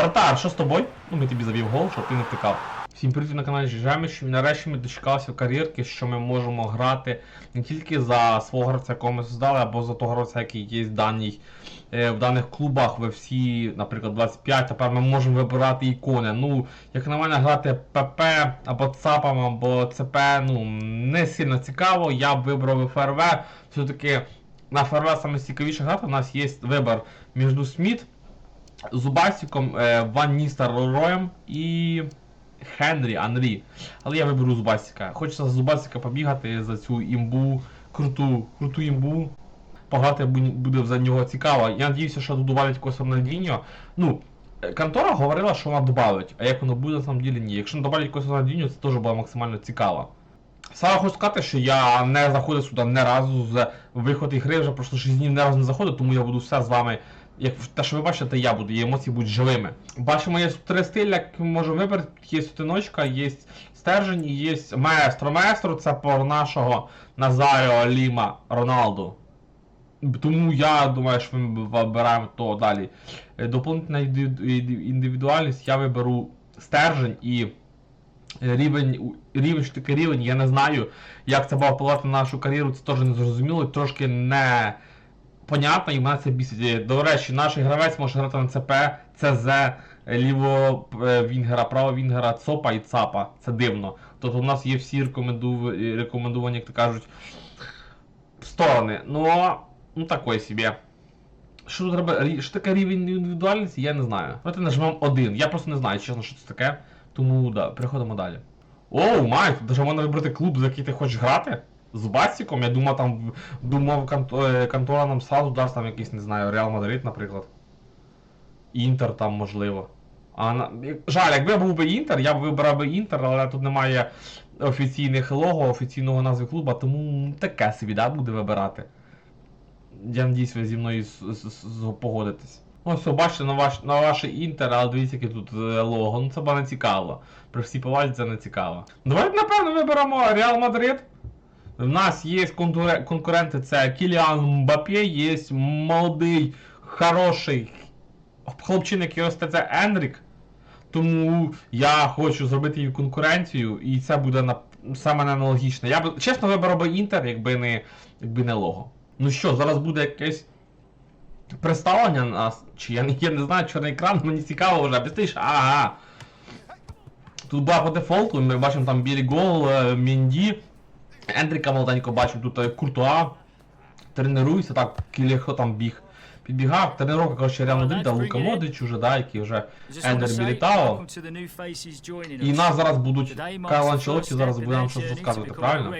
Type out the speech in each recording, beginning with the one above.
Братар, що з тобою? Ну ми тобі завів гол, щоб ти не втикав. Всім привіт на каналі Жеміш. Нарешті ми дочекалися кар'єрки, що ми можемо грати не тільки за свого гравця, якого ми создали, або за того гравця, який є в, даній, е, в даних клубах в FC, наприклад, 25. Тепер ми можемо вибирати ікони. Ну, як на мене, грати ПП або ЦАПом, або ЦП, ну, не сильно цікаво. Я б вибрав ФРВ. Все-таки на ФРВ саме цікавіше грати. У нас є вибір між Сміт. Зубасіком, е, Ван Ністерлроєм і Хенрі Анрі. Але я виберу Зубасіка. Хочеться за Зубасіка побігати за цю імбу, круту, круту імбу. Пограти буде за нього цікаво. Я надіюся, що добавлять якогось Рональдіньо. Ну, е, контора говорила, що вона добавить, а як воно буде на самом ділі ні. Якщо не добавлять якогось Рональдіньо, це теж буде максимально цікаво. Саме хочу сказати, що я не заходив сюди не разу з виходу ігри, вже просто 6 днів не разу не заходив, тому я буду все з вами. Як те, що ви бачите, я буду, і емоції будуть живими. Бачимо, є три стилі, як ми можемо вибрати. Є сутиночка, є стержень і є маестро. Маестро це по нашого Назаріо Ліма Роналду. Тому я думаю, що ми вибираємо то далі. Е, Доповнительна інди- інди- індивідуальність я виберу стержень і рівень, рівень що таке рівень, я не знаю, як це буде впливати на нашу кар'єру, це теж не зрозуміло, трошки не понятно, і мене це бісить. Е, До речі, наш гравець може грати на ЦП, ЦЗ, ліво е, Вінгера, право Вінгера, ЦОПа і ЦАПа. Це дивно. Тобто у нас є всі рекоменду... е, рекомендовані, як то кажуть, сторони. Ну, ну такой собі. Що тут треба? Що таке рівень індивідуальності, я не знаю. Давайте нажмемо один. Я просто не знаю, чесно, що це таке. Тому да, переходимо далі. Оу, май, тут можна вибрати клуб, за який ти хочеш грати. З Басіком, я думав, там думав, е, контора нам сразу дасть там якийсь, не знаю, Реал Мадрид, наприклад. Інтер там можливо. А на... Жаль, якби я був би Інтер, я б вибрав би Інтер, але тут немає офіційних лого, офіційного назви клуба, тому таке собі, да, буде вибирати. Я надіюсь, ви зі мною погодитесь. Ось, все, бачите, на ваш, на ваше інтер, але дивіться, яке тут е, лого. Ну це буде не цікаво. При всій повазі це не цікаво. Давайте, напевно, виберемо Реал Мадрид. В нас є конкуре- конкуренти, це Кіліан Мбапє, є молодий, хороший хлопчина, який росте, це Енрік. Тому я хочу зробити їй конкуренцію, і це буде на... саме аналогічно. Я б чесно вибрав би Інтер, якби не, якби не лого. Ну що, зараз буде якесь представлення нас, чи я, я не знаю, чорний екран, мені цікаво вже, бістиш, ага. Тут була по дефолту, ми бачимо там білі гол, е, Мінді, Ендріка молоденько бачимо, тут е, Куртуа. Тренуюся, так, кілі там біг. Підбігав, тренування, коротше, Реал Мадрида, Лука Модрич уже, да, який вже Ендер Мілітао. І нас зараз будуть Кайл Анчелоті зараз буде нам щось розказувати, правильно?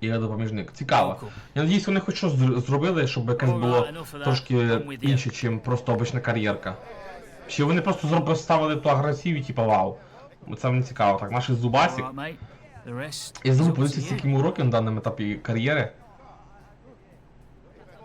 І я допоміжник. Цікаво. Я надіюсь, вони хоч щось зробили, щоб якесь було трошки інше, ніж просто обична кар'єрка. Чи вони просто зробили ставили ту агресиві, типа вау. Це мені цікаво. Так, наш Зубасік. Я забув подивитися, скільки йому років на даному етапі кар'єри.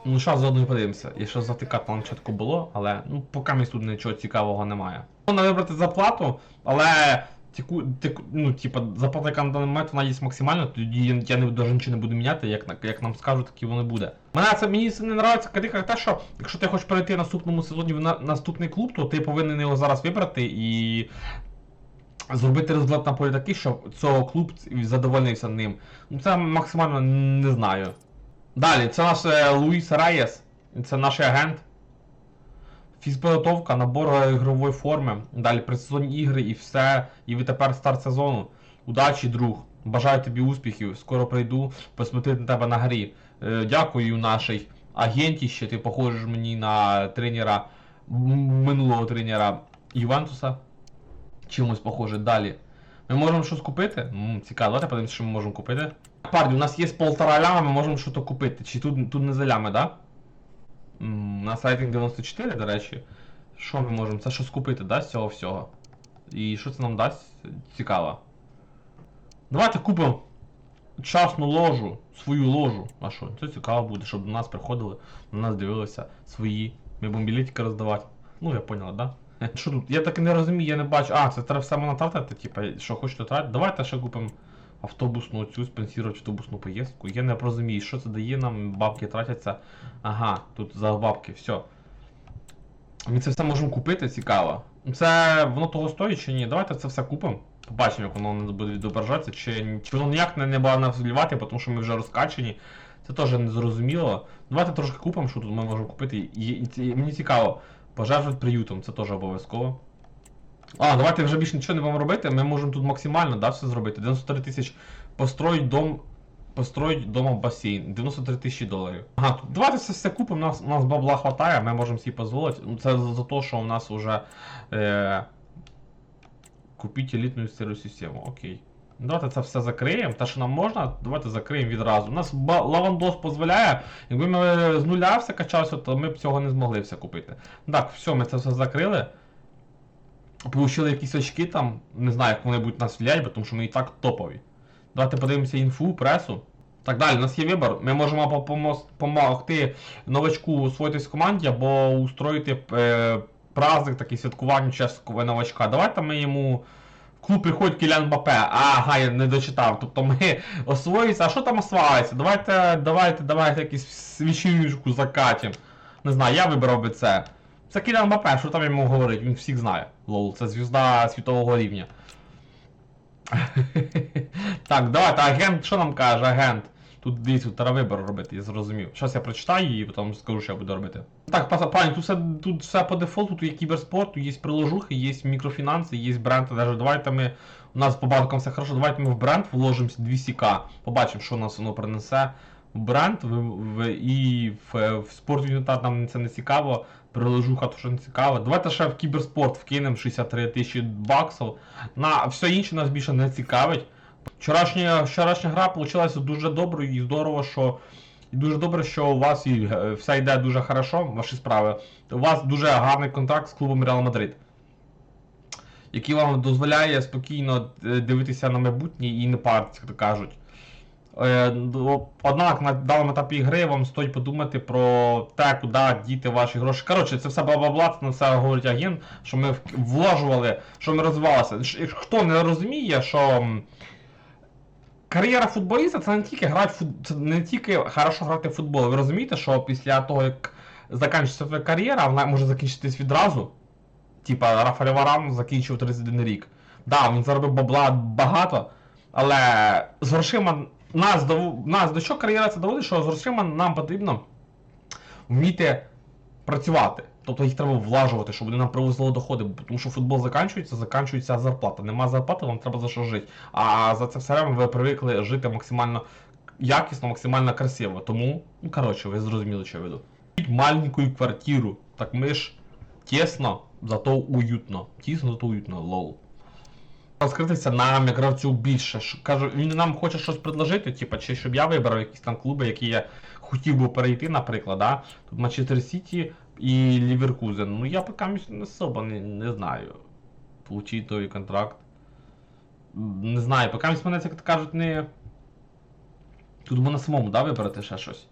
Ну, зараз заодно і подивимося. І що затикати на початку було, але ну поки ми тут нічого цікавого немає. Можна вибрати заплату, але тіку, тіку, ну, типа, заплата, яка на даний момент вона є максимальна, тоді я, я не навіть нічого не буду міняти, як, як нам скажуть, так і воно буде. Мене це мені це не нравиться критика те, що якщо ти хочеш перейти в наступному сезоні в на, наступний клуб, то ти повинен його зараз вибрати і зробити результат на полі такий, щоб цього клуб задовольнився ним. Ну це максимально не знаю. Далі, це наш е, Луїс Раєс, це наш агент. Фізпідготовка, набор ігрової форми. Далі предсезонні ігри і все. І ви тепер старт сезону. Удачі, друг. Бажаю тобі успіхів. Скоро прийду посмотрити на тебе на грі. Е, дякую нашій агенті, що ти похожиш мені на тренера минулого тренера Ювентуса. Чимось похоже. Далі. Ми можемо щось купити? М, цікаво, давайте подивимося, що ми можемо купити. Парні, у нас є полтора ляма, ми можемо щось купити. Чи тут, тут не за лями, да? М, На сайтинг 94, до речі. Що ми можемо? Це щось купити, да, з цього всього? І що це нам дасть? Цікаво. Давайте купимо частну ложу, свою ложу. А що? Це цікаво буде, щоб до нас приходили, на нас дивилися свої. Ми будемо білетики роздавати. Ну, я поняла, да? Що тут? Я так і не розумію, я не бачу. А, це треба все можна тратити, типа, що хочете тратити. Давайте ще купимо автобусну цю спонсірувати автобусну поїздку. Я не розумію, що це дає нам, бабки тратяться. Ага, тут за бабки, все. Ми це все можемо купити, цікаво. Це воно того стоїть чи ні? Давайте це все купимо. Побачимо, як воно буде відображатися, чи, чи воно ніяк не, не буде нас влівати, тому що ми вже розкачені. Це теж не зрозуміло. Давайте трошки купимо, що тут ми можемо купити. І, і, і мені цікаво, пожертвувати приютом, це теж обов'язково. А, давайте вже більше нічого не будемо робити. Ми можемо тут максимально да, все зробити. 93 тисяч построїть дом. Построїть дома басейн. 93 тисячі доларів. Ага, давайте все, все купимо, у нас, нас бабла хватає, ми можемо собі дозволити. Ну, Це за, за те, що у нас вже. Е, купіть елітну сиру систему. Окей. Давайте це все закриємо. Те, що нам можна, давайте закриємо відразу. У нас лавандос дозволяє. Якби ми з нуля все качалося, то ми б цього не змогли все купити. Так, все, ми це все закрили. Получили якісь очки там, не знаю, як вони будуть нас влиять, бо тому що ми і так топові. Давайте подивимося інфу, пресу. Так далі, у нас є вибір. Ми можемо допомогти новачку освоїтись в команді або устроїти е, праздник, такий святкування чеського новачка. Давайте ми йому. Клуб приходить Кілян Мбапе. Ага, я не дочитав. Тобто ми освоїться. А що там освається? Давайте, давайте, давайте якусь вечірку закатім. Не знаю, я вибрав би це. Це Кілян Мбапе, що там йому говорить? Він всіх знає. Лол, це звізда світового рівня. так, давайте, агент, що нам каже, агент? Тут дивіться, треба вибір робити, я зрозумів. Щас я прочитаю і потім скажу, що я буду робити. Так, пані, тут все, тут все по дефолту, тут є кіберспорт, тут є приложухи, є мікрофінанси, є бренд. Даже давайте ми. У нас по банкам все хорошо, давайте ми в бренд вложимося 200к. Побачимо, що нас воно принесе. Бренд в, в, і в, в спортінвентар нам це не цікаво. Приложуха то що не цікаво. Давайте ще в кіберспорт вкинемо 63 тисячі баксів. На все інше нас більше не цікавить. Вчорашня, вчорашня гра вийшла дуже доброю і здорово, що. І дуже добре, що у вас і е, все йде дуже хорошо, ваші справи. У вас дуже гарний контракт з клубом Реал Мадрид, який вам дозволяє спокійно е, дивитися на майбутнє і не паритися, як кажуть. Е, ну, Однак на даному етапі гри вам стоїть подумати про те, куди діти ваші гроші. Коротше, це все бла-бла-бла, це на все говорить агент, що ми вложували, що ми розвивалися. Хто не розуміє, що кар'єра футболіста це не тільки грати фут... не тільки хорошо грати в футбол. Ви розумієте, що після того, як закінчиться твоя кар'єра, вона може закінчитись відразу. Типа Рафаель Варан закінчив 31 рік. Да, він заробив бабла багато, але з грошима нас до, нас до чого кар'єра це доводить, що з грошима нам потрібно вміти працювати. Тобто їх треба влажувати, щоб вони нам привозили доходи. Тому що футбол закінчується, закінчується зарплата. Нема зарплати, вам треба за що жити. А за це все время ви привикли жити максимально якісно, максимально красиво. Тому, ну коротше, ви зрозуміли, що я веду. Маленьку квартиру. Так ми ж тесно, зато уютно. Тісно, зато уютно, лол. Розкритися нам, як гравцю більше. Кажу, він нам хоче щось предложити, типу, чи щоб я вибрав якісь там клуби, які я хотів би перейти, наприклад, да? Тут Манчестер Сіті і Ліверкузен. Ну я поки особо не, не знаю. Получить той контракт. Не знаю, поки мене, як кажуть, не. Тут можна самому, да, вибрати ще щось.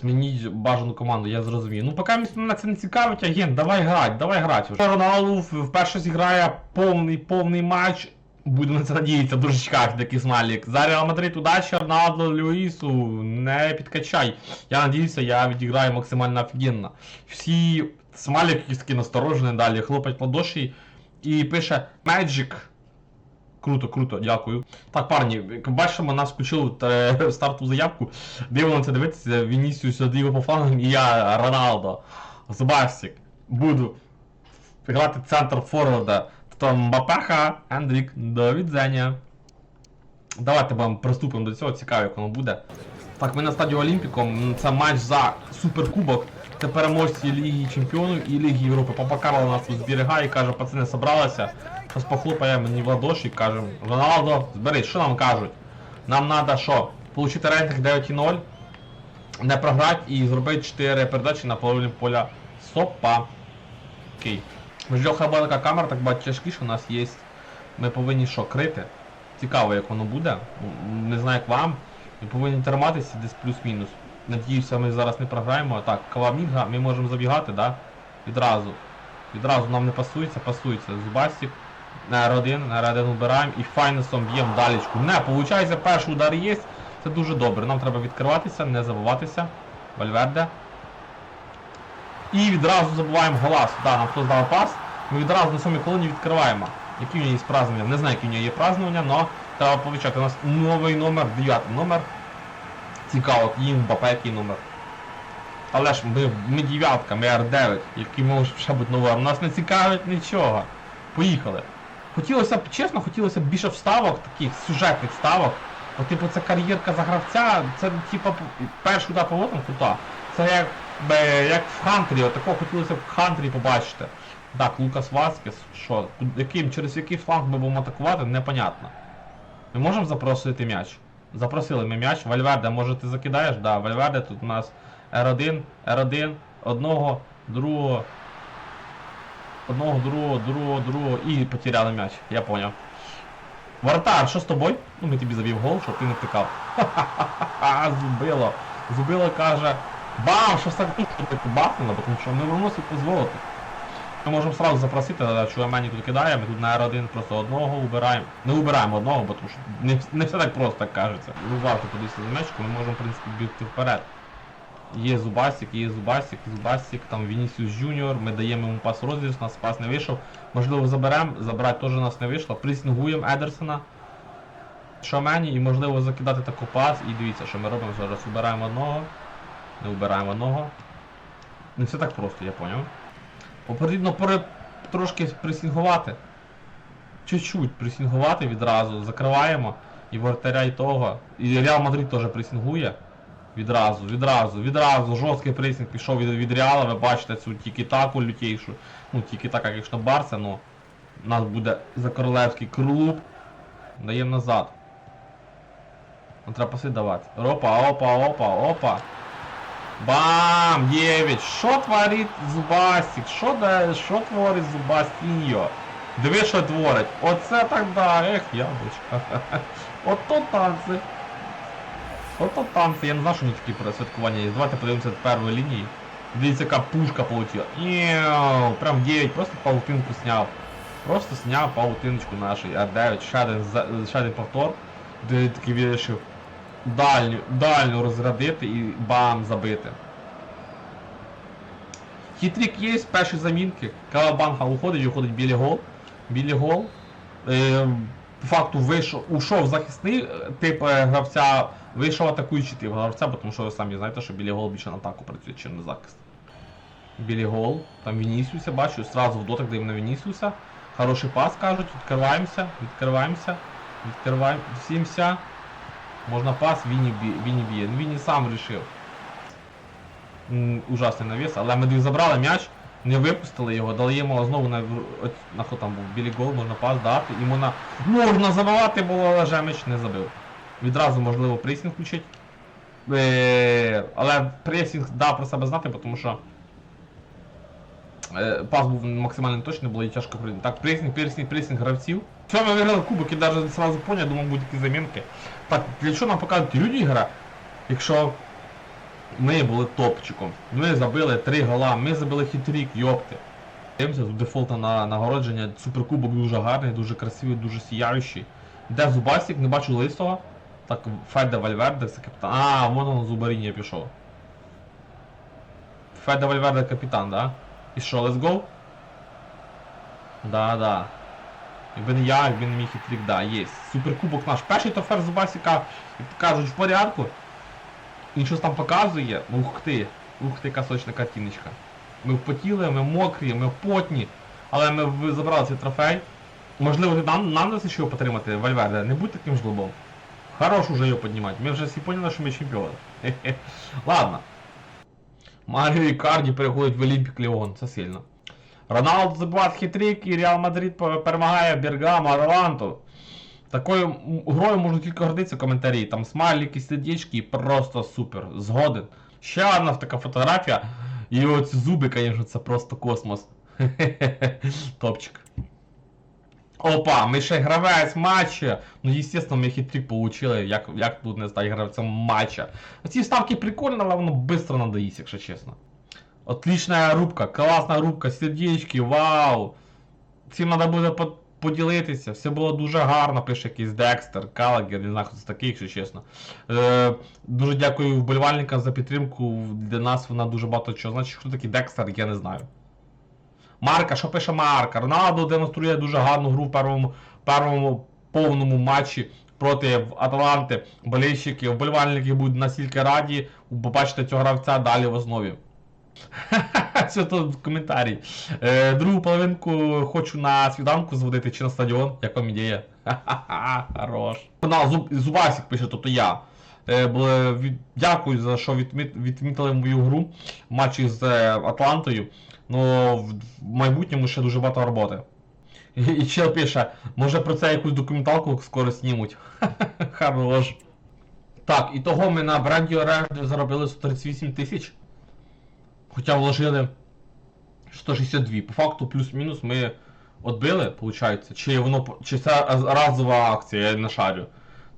Змініть бажану команду, я зрозумів. Ну, поки мене це не цікавить, агент, давай грати, давай грати. вже. Роналду вперше зіграє повний повний матч. Буду на це надіятися, дуже чекати такий смайлік. За Реал Мадрид удачі, Роналду, Люїсу, не підкачай. Я надіюся, я відіграю максимально офігенно. Всі смайлік якийсь такий насторожений далі, хлопать ладоші і пише Magic. Круто, круто, дякую. Так, парні, як бачимо, нас включили в е, стартову заявку. Дивно це дивитися, Вінісіус Діго по флангам і я Роналдо. Зубастик. Буду грати центр форварда. Мбапеха, Ендрік, до відзення. Давайте вам приступимо до цього, цікаво, як воно буде. Так, ми на стадії Олімпіко. Це матч за суперкубок. Це переможці Ліги Чемпіонів і Ліги Європи. Папа Карло нас тут зберігає, каже, пацани собралися. Зараз похлопає мені в ладоші і каже, Роналдо, зберись, що нам кажуть? Нам треба що? Получити рейтинг 9,0, не програти і зробити 4 передачі на половині поля Сопа. Окей. Жльоха була така камера, так тяжкі, що у нас є. Ми повинні що, крити? Цікаво, як воно буде. Не знаю як вам. Ми повинні триматися десь плюс-мінус. Надіюся, ми зараз не програємо. Так, Каламінга, ми можемо забігати, да? Відразу. Відразу нам не пасується, пасується. Зубастик. На R1, на R1 убираємо і файнесом б'ємо далечку. Не, виходить, перший удар є. Це дуже добре. Нам треба відкриватися, не забуватися. Вальверде. І відразу забуваємо голас. Да, нам хтось дав пас. Ми відразу на сьомій колоні відкриваємо. Які в нього є празднування? Не знаю, які в нього є празднування, але треба повічати. У нас новий номер, дев'ятий номер. Цікаво, їм Мбаппе який номер. Але ж ми, ми дев'ятка, ми R9, які може ще бути новим. Нас не цікавить нічого. Поїхали. Хотілося б, чесно, хотілося б більше вставок, таких сюжетних вставок. От, типу, це кар'єрка за гравця, це типу перший удар поворотом крута. Це як, як в Хантері, от такого хотілося в Хантері побачити. Так, Лукас Васкес, що, яким, через який фланг ми будемо атакувати, непонятно. Ми можемо запросити м'яч? Запросили ми м'яч. Вальверде, може ти закидаєш? Да, Вальверде тут у нас R1, R1, одного, другого, одного, другого, другого, другого і потеряли м'яч, я поняв. Вратар, що з тобою? Ну ми тобі завів гол, щоб ти не втикав. Ха-ха-ха, зубило. Зубило каже, бам, що все тут, бахнуло, тому що ми виносить дозволити. Ми можемо сразу запросити, що мені тут кидає, ми тут на R1 просто одного убираємо. Не убираємо одного, бо тому що не, не все так просто так кажеться. Ви завжди подивіться за м'ячку, ми можемо в принципі бігти вперед. Є Зубасик, є Зубасик, Зубасик, там Вінісіус Джуніор, ми даємо йому пас розріз, нас пас не вийшов. Можливо заберемо, забрати теж у нас не вийшло. Присінгуємо Едерсона. Шомені і можливо закидати таку пас. І дивіться, що ми робимо зараз. Убираємо одного. Не убираємо одного. Не все так просто, я поняв. Потрібно пере... трошки пресінгувати. Чуть-чуть пресінгувати відразу, закриваємо. І воротаря і того. І Реал Мадрид теж пресінгує. Відразу, відразу, відразу. Жорсткий пресінг пішов від, від Реала, ви бачите цю тільки-таку лютейшу. Ну, тільки-така, якщо Барса, ну. У нас буде за королевський клуб. Даємо назад. Треба паси давати. Опа, опа, опа, опа. Бам! 9! Що творить Зубастик? Що да, що творить Зубастіньо? Диви, що творить. Оце так да, ех, яблучко. Ото танці. Ото танці. Я не знаю, що вони такі святкування є. Давайте подивимося з першої лінії. Дивіться, яка пушка полетіла. Іу, прям 9, просто паутинку сняв. Просто сняв паутиночку нашу. А9, ще один, ще один повтор. Де такий вирішив дальню, дальню розрядити і бам забити. Хитрик є з першої замінки. Кавабанга уходить і уходить білий гол. Білий гол. Е, по факту вийшов, ушов захисний е, тип е, гравця, вийшов атакуючий тип гравця, тому що ви самі знаєте, що білий гол більше на атаку працює, чим на захист. Білий гол. Там Вінісіуса бачу, сразу в дотик даємо на Вінісіуса. Хороший пас кажуть, відкриваємося, відкриваємося, відкриваємося. Можна пас, Віні, бі- Віні б'є. Ну Віні сам вирішив. Ужасний навіс, але ми забрали м'яч, не випустили його, дали йому знову на, на хто там був білий гол, можна пас дати, і можна, можна забивати було, але Жемич не забив. Відразу можливо пресінг включить. Е, але пресінг дав про себе знати, тому що е, пас був максимально точний, було і тяжко прийняти. Так, пресінг, пресінг, пресінг гравців. Все, ми виграли кубок і навіть сразу поняв, думав, будуть такі замінки. Так, для чого нам показують люди гра, якщо ми були топчиком. Ми забили три гола, ми забили хитрік, йопти. Дивимося, тут дефолта на нагородження, суперкубок дуже гарний, дуже красивий, дуже сіяючий. Де Зубасик, не бачу лисого. Так, Феде Вальверде, це капітан. А, вон он Зубаріння пішов. Феде Вальверде капітан, да? І що, let's go? Да, да. Якби я, якби не мій хитрік, да, є. Суперкубок наш. Перший тофер Зубасіка, як то кажуть, в порядку. Він щось там показує. Ух ти. Ух ти, яка сочна картиночка. Ми впотіли, ми мокрі, ми потні. Але ми забрали цей трофей. Можливо, нам, нам дасть ще його потримати, Вальверде. Не будь таким жлобом. Хорош уже його піднімати. Ми вже всі поняли, що ми чемпіони. Хе-хе. Ладно. Маріо Ікарді переходить в Олімпік Ліон. Це сильно. Роналдо забиває хитрик і Реал Мадрид перемагає Бергамо, Атланту. Такою грою можна тільки гордитися в коментарі. Там смайлики, сердечки, просто супер. Згоден. Ще одна така фотографія. І оці зуби, звісно, це просто космос. Топчик. Опа, ми ще гравець матча. Ну, естественно, ми хитрик получили, як, як тут не стати гравцем матча. Ці вставки прикольні, але воно швидко надоїсть, якщо чесно. Отличная рубка, класна рубка, сердечки, вау! Всім треба буде по- поділитися. Все було дуже гарно, пише якийсь Декстер, Калагер, не знаю, хто це такий, якщо чесно. Е, дуже дякую вболівальникам за підтримку. Для нас вона дуже багато чого. Значить, хто такий Декстер, я не знаю. Марка, що пише Марка? Роналдо демонструє дуже гарну гру в першому, першому повному матчі проти Аталанти. Болельщики, вболівальники будуть настільки раді побачити цього гравця далі в основі. Це тут в коментарі. Е, другу половинку хочу на свіданку зводити чи на стадіон, як вам ідея. Ха-ха-ха, хорош. На, Зуб, Зубасик пише, тобто я. Е, бл- від- дякую за що відміт, відмітили мою гру в матчі з е, Атлантою. Ну, в, в майбутньому ще дуже багато роботи. І, і чел пише, може про це якусь документалку скоро знімуть. Хорош. Так, і того ми на бренді оренди заробили 138 тисяч. Хоча вложили 162. По факту плюс-мінус ми отбили, виходить. Чи воно чи це разова акція, я не шарю.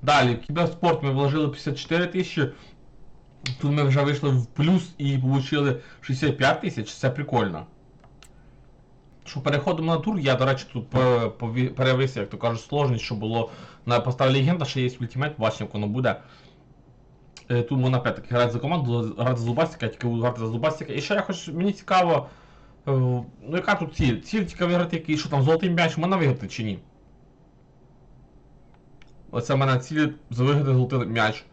Далі, в кіберспорт ми вложили 54 тисячі. Тут ми вже вийшли в плюс і отримали 65 тисяч, це прикольно. Що переходимо на тур, я, до речі, тут перевисив, як то кажуть, сложність, що було на поставі легенда, ще є ультимейт, бачимо, як воно буде. Е, Тут можна опять-таки грати за команду, грати за Зубастика, тільки буду грати за Зубастика. І ще я хочу, мені цікаво, е, ну яка тут ціль? Ціль тільки виграти який, що там, золотий м'яч, можна виграти чи ні? Оце в мене ціль виграти золотий м'яч.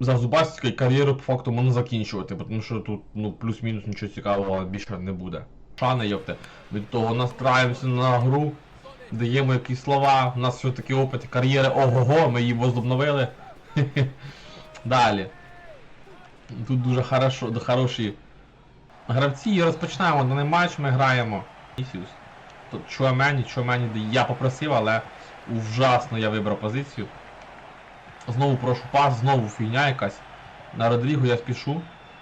За Зубастика і кар'єру по факту можна закінчувати, тому що тут ну, плюс-мінус нічого цікавого більше не буде. Шани, йопте. Від того настраємося на гру, даємо якісь слова, у нас все-таки опит кар'єри ого-го, ми її возобновили. Далі. Тут дуже хорошо, хороші гравці. І розпочинаємо даний матч, ми граємо. Ісіус. Чуамені, Чуамені, я попросив, але ужасно я вибрав позицію. Знову прошу пас, знову фігня якась. На Родріго я спішу.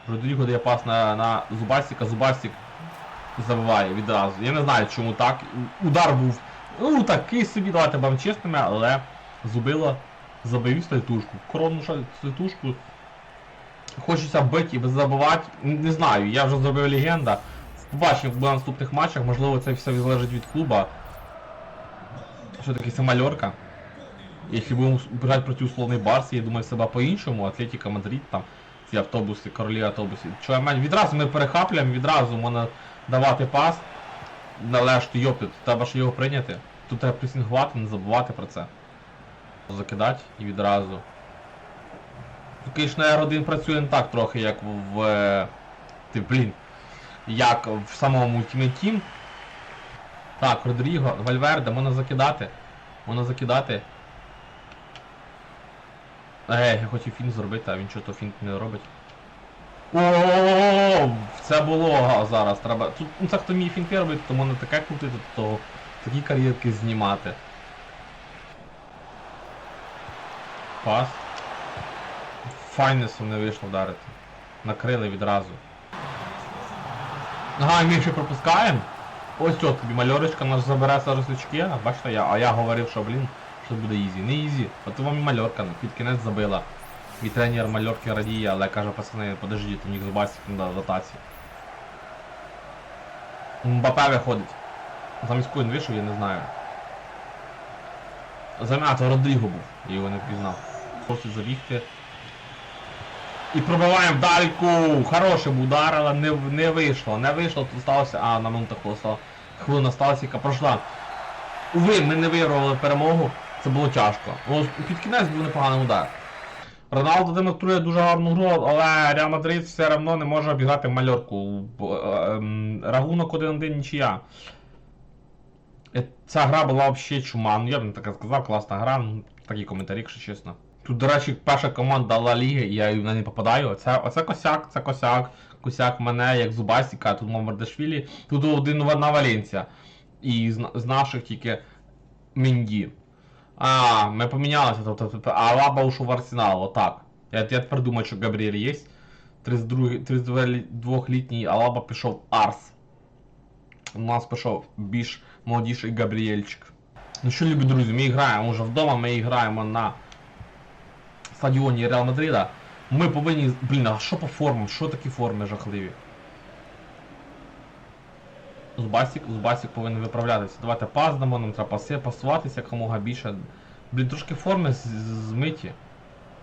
Родріго дає пас на, на Зубастика, Зубастик забиває відразу. Я не знаю чому так. Удар був. Ну такий собі, давайте будемо чесними, але зубило забив стальтушку. Коронну шаль- Хочеться бити і забивати. Не знаю, я вже зробив легенда. Побачимо як буде в наступних матчах, можливо це все залежить від клуба. Що таке самальорка? Якщо будемо грати проти условний Барс, я думаю себе по-іншому, Атлетіка Мадрид, там ці автобуси, королі автобуси. Чого? Відразу ми перехаплюємо, відразу можна давати пас. Належти йопти, треба ж його прийняти. Тут треба пресінгувати, не забувати про це. Закидати і відразу. Звісно, R1 працює не так трохи, як в. в ти, блін. Як в самому Ultimate Team. Так, Родріго, Вальверде, можна закидати. Можна закидати. Ей, я хотів фінт зробити, а він чого то фінт не робить. О, це було зараз. Треба. Тут ну, це хто вміє фінти робити, то можна таке крутити, то такі кар'єрки знімати. Пас. Файнесу не вийшло вдарити. Накрили відразу. Ага, ми ще пропускаємо. Ось що тобі мальорочка наш забере зараз очки, а бачите, я, а я говорив, що блін, що буде ізі. Не ізі. От вам і мальорка під кінець забила. І тренер мальорки радіє, але каже, пацани, подождіть, у них зубасик не дав дотації. Мбапе виходить. Замість він вийшов, я не знаю. Зам'я, то Родріго був, я його не впізнав. Просить забігти. І пробиваємо. Хороший був удар, але не, не вийшло. Не вийшло, тут сталося. А, на минутах просто хвилина сталася, яка пройшла. Уви, ми не вигравали перемогу. Це було тяжко. Ну, під кінець був непоганий удар. Роналдо демонструє дуже гарну гру, але Реал Мадрид все одно не може обіграти мальорку. Е, ем, 1-1 нічия. Е, Ця гра була взагалі чума. Ну я б не так сказав, класна гра, такі коментарі, якщо чесно. Тут, до речі, перша команда Ла Ліги, я в неї не попадаю. Оце, оце косяк, це косяк. Косяк мене як Зубасіка, тут Мамардашвілі, тут один одна Валенція. І з, з наших тільки Менді. А, ми помінялися, тобто, тобто а Лаба ушов в Арсенал, отак. Я, я тепер думаю, що Габріель є. 32-літній Алаба пішов Арс. У нас пішов більш молодіший Габріельчик. Ну що, любі друзі, ми граємо вже вдома, ми граємо на стадіоні Реал Мадрида. Ми повинні. Блін, а що по формам? Що такі форми жахливі? Зубасік, Зубасік повинен виправлятися. Давайте пас дамо, нам треба паси, пасуватися якомога більше. Блін, трошки форми змиті.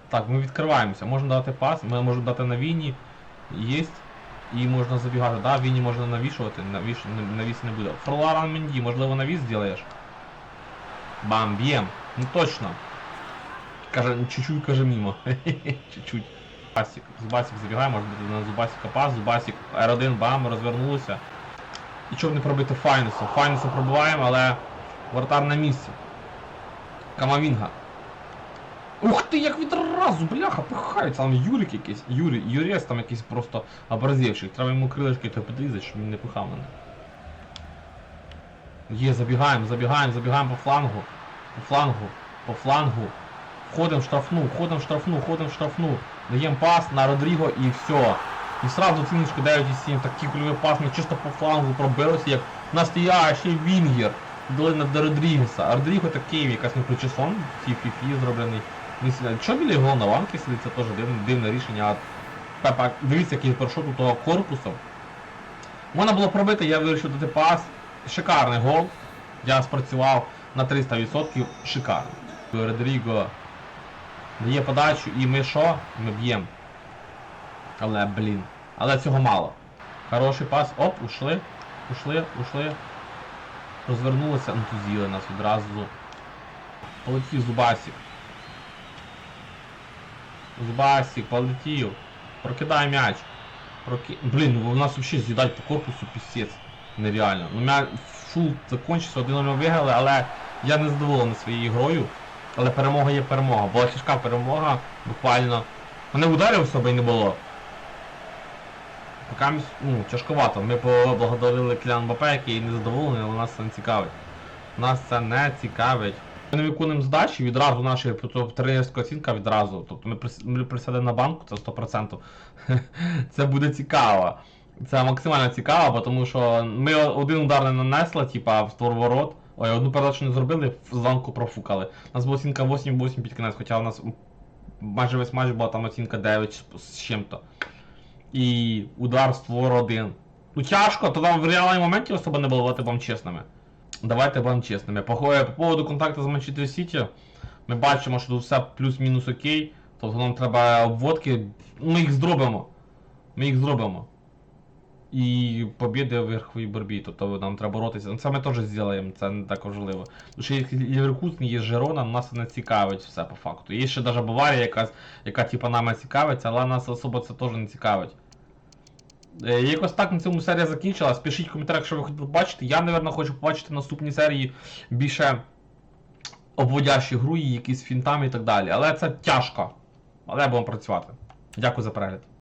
Так, ми відкриваємося. Можна дати пас, ми можемо дати на війні. Єсть. І можна забігати, да, Віні можна навішувати, навіш, навіс не буде. Фроларан Менді, можливо, навіс зробиш? Бам, б'єм. Ну точно. Каже, чуть-чуть каже мимо. чуть-чуть. Басик. Зубасик забігає, може бути на Зубасика пас, Зубасик R1, бам, розвернулися. І чого б не пробити Файнесом? Файнесом пробиваємо, але вратар на місці. Камавінга. Ух ти, як відразу, бляха, пихається, там Юрик якийсь. Юрій, Юрєс там якийсь просто образивший. Треба йому крилишки то підрізати, щоб він не пихав мене. Є, забігаємо, забігаємо, забігаємо по флангу. По флангу, по флангу. Входимо в штрафну, входимо в штрафну, входимо в штрафну. Даємо пас на Родріго і все. І сразу ціночку 9,7, такий кульовий пас, ми чисто по флангу пробилися, як настоящий вінгер. Дали на до Родрігеса. Родріго такий, якась не причесон, ті фіфі зроблений. Що біля його на ланки сидить, це теж дивне, дивне рішення. А Пепа, дивіться, який пройшов тут того корпусом. Можна було пробити, я вирішив дати пас. Шикарний гол. Я спрацював на 300%. Шикарно. Родріго дає подачу і ми що? Ми б'ємо. Але, блін. Але цього мало. Хороший пас. Оп, ушли. Ушли, ушли. Розвернулися, ну тут з'їли нас відразу. Полетів Зубасик. Зубасик, полетів. Прокидай м'яч. Проки... Блін, ну у нас взагалі з'їдають по корпусу пісець. Нереально. Ну м'яч фул закончився, 1-0 виграли, але я не задоволений своєю грою. Але перемога є перемога. Була тяжка перемога, буквально. Мене ударів особи не було. Поки ну, тяжковато. Ми поблагодарили Кілян Мбапе, який не задоволений, але нас це не цікавить. Нас це не цікавить. Ми не виконуємо здачі, відразу наша тренерська оцінка відразу. Тобто ми, прис- ми присядемо на банку, це 100%. це буде цікаво. Це максимально цікаво, тому що ми один удар не нанесли, типа в створ ворот. Ой, одну передачу не зробили, зранку профукали. У нас була оцінка 8-8 під кінець, хоча у нас майже весь матч була там оцінка 9 з чим-то. І удар створ один. Ну тяжко, то там в реальному моменті особо не було, давайте вам чесними. Давайте вам чесними. По, по поводу контакту з Манчестер Сіті, ми бачимо, що тут все плюс-мінус окей. Тобто нам треба обводки. Ми їх зробимо. Ми їх зробимо. І побіди в верховій боротьбі, тобто нам треба боротися. Ну, Це ми теж зробимо, це не так важливо. Тому що є Ліверкузн, є Жирона, нас не цікавить все по факту. Є ще навіть Баварія, яка, яка типу, нами цікавиться, але нас особо це теж не цікавить. Е, Якось так на цьому серія закінчилась. Пишіть в коментарях, що ви хочете побачити. Я, напевно, хочу побачити наступні серії більше обводящі гру, якісь фінтами і так далі. Але це тяжко. Але будемо працювати. Дякую за перегляд.